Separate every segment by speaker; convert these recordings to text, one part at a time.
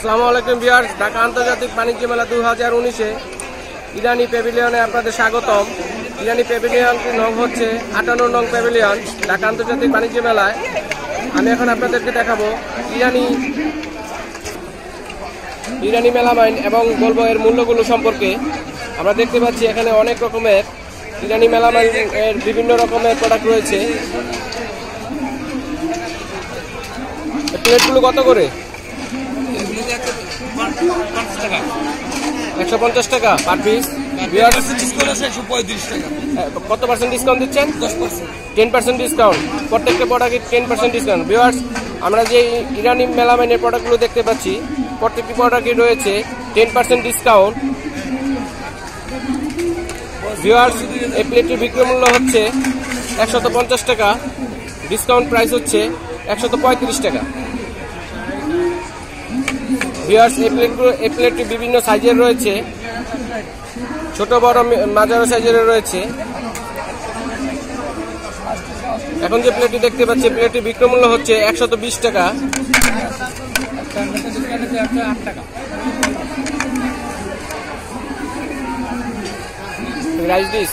Speaker 1: আসসালামু আলাইকুম বিয়ার ঢাকা আন্তর্জাতিক বাণিজ্য মেলা দু হাজার উনিশে ইরানি প্যাভিলিয়নে আপনাদের স্বাগতম। ইরানি প্যাভিলিয়নটির নং হচ্ছে আটান্ন নং প্যাভিলিয়ন, ঢাকা আন্তর্জাতিক বাণিজ্য মেলায়। আমি এখন আপনাদেরকে দেখাবো ইরানি ইরানি মেলামাইন এবং বলব এর মূল্যগুলো সম্পর্কে। আমরা দেখতে পাচ্ছি এখানে অনেক রকমের ইরানি মেলামাইন এর বিভিন্ন রকমের প্রোডাক্ট রয়েছে। প্লেটগুলো কত করে?
Speaker 2: টাকা।
Speaker 1: একশো পঞ্চাশ টাকা পার পিস
Speaker 2: টাকা।
Speaker 1: কত পার্সেন্ট ডিসকাউন্ট দিচ্ছেন? টেন পার্সেন্ট ডিসকাউন্ট প্রত্যেকটা প্রোডাক্টে টেন পার্সেন্ট ডিসকাউন্ট ভিওয়ার্স আমরা যে ইরানি মেলামাইনের প্রোডাক্টগুলো দেখতে পাচ্ছি প্রত্যেকটি প্রোডাক্টে রয়েছে টেন পার্সেন্ট ডিসকাউন্ট ভিওয়ার্স এই প্লেটটির বিক্রয় মূল্য হচ্ছে একশত পঞ্চাশ টাকা। ডিসকাউন্ট প্রাইস হচ্ছে একশত পঁয়ত্রিশ টাকা। ভিওয়ার্স এই প্লেটগুলো এই প্লেটটি বিভিন্ন সাইজের রয়েছে। ছোট, বড় মাঝারো সাইজের রয়েছে। এখন যে প্লেটটি দেখতে পাচ্ছি প্লেটটির বিক্রয় মূল্য হচ্ছে একশত বিশ টাকা। রাইস ডিশ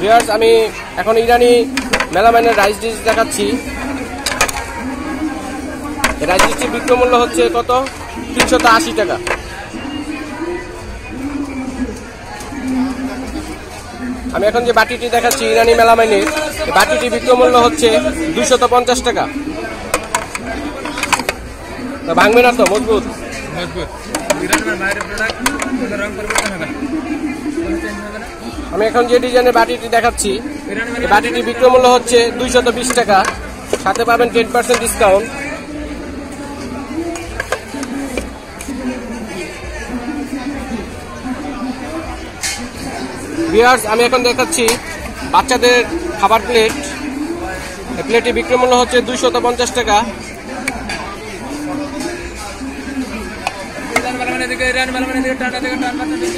Speaker 1: ভিউয়ার্স, আমি এখন ইরানি মেলামাইনের রাইস ডিশ দেখাচ্ছি। এই রাইস ডিশটির বিক্রয় মূল্য হচ্ছে কত? তিনশত আশি টাকা। আমি এখন যে বাটিটি দেখাচ্ছি ইরানি মেলামাইনের বাটিটি বিক্রয় মূল্য হচ্ছে দুশত পঞ্চাশ টাকা। তা ভাঙবে না তো? মজবুত। আমি এখন যে ডিজাইনের বাটিটি দেখাচ্ছি বাটিটি বিক্রয় মূল্য হচ্ছে দুইশত বিশ টাকা। সাথে পাবেন টেন পার্সেন্ট ডিসকাউন্ট বিয়ার্স আমি এখন দেখাচ্ছি বাচ্চাদের খাবার প্লেট এই প্লেটটি বিক্রয় মূল্য হচ্ছে দুইশত পঞ্চাশ টাকা।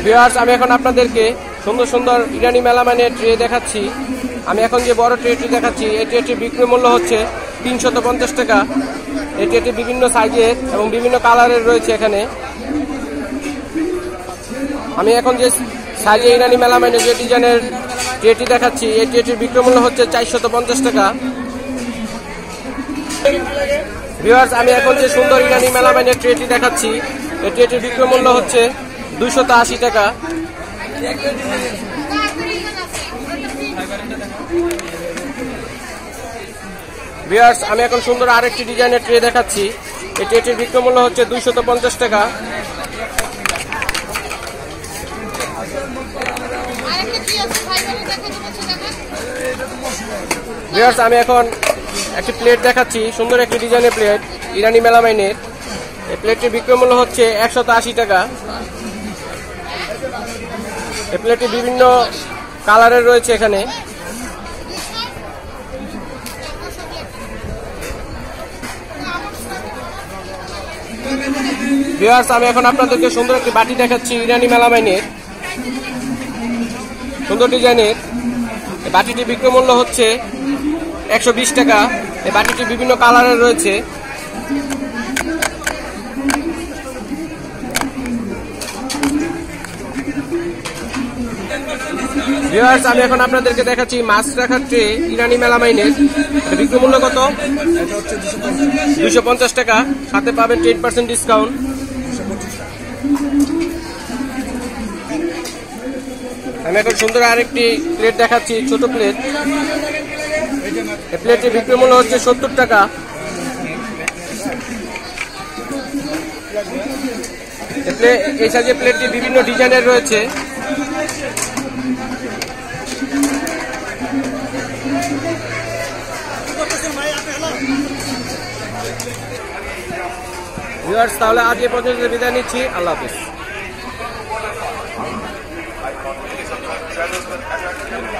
Speaker 1: ভিউয়ার্স আমি এখন আপনাদেরকে সুন্দর সুন্দর ইরানি মেলামানের ট্রে দেখাচ্ছি। আমি এখন যে বড় ট্রেটি দেখাচ্ছি, এই ট্রেটির বিক্রয় মূল্য হচ্ছে তিনশত পঞ্চাশ টাকা। এই ট্রেটি বিভিন্ন সাইজের এবং বিভিন্ন কালারের রয়েছে এখানে। আমি এখন যে সাইজে ইরানি মেলামাইনের যে ডিজাইনের ট্রেটি দেখাচ্ছি, এই ট্রেটির বিক্রমূল্য হচ্ছে চারশত পঞ্চাশ টাকা। ভিউয়ার্স আমি এখন যে সুন্দর ইরানি মেলা মেলামাইনের ট্রেটি দেখাচ্ছি, এই ট্রেটির বিক্রমূল্য হচ্ছে দুইশত আশি টাকা। আমি এখন সুন্দর আরেকটি ডিজাইনের ট্রে দেখাচ্ছি, এই ট্রেটির বিক্রমূল্য হচ্ছে দুইশত পঞ্চাশ টাকা। ভিউয়ার্স আমি এখন একটি প্লেট দেখাচ্ছি। সুন্দর একটি ডিজাইনের প্লেট ইরানি মেলামাইনের। এই প্লেটটির বিক্রয় মূল্য হচ্ছে একশত আশি টাকা। এই প্লেটটি বিভিন্ন কালারের রয়েছে এখানে। ভিউয়ার্স আমি এখন আপনাদেরকে সুন্দর একটি বাটি দেখাচ্ছি, ইরানি মেলামাইনের। সুন্দর ডিজাইনের বাটিটি বিক্রয় মূল্য হচ্ছে একশো বিশ টাকা। এই বাটিটি বিভিন্ন কালারের রয়েছে। আমি এখন আপনাদেরকে দেখাচ্ছি মাছ রাখার ট্রে ইরানি মেলামাইনের। এটা বিক্রয় মূল্য কত? দুশো পঞ্চাশ টাকা। সাথে পাবেন টেন পার্সেন্ট ডিসকাউন্ট আমি এখন সুন্দর আরেকটি প্লেট দেখাচ্ছি, ছোট প্লেট এই প্লেটটির বিক্রয় মূল্য হচ্ছে সত্তর টাকা। এই সাইজের প্লেটটি বিভিন্ন ডিজাইনের রয়েছে। তাহলে আজ এ পর্যন্ত বিদায় নিচ্ছি। আল্লাহ হাফিজ। Thank you.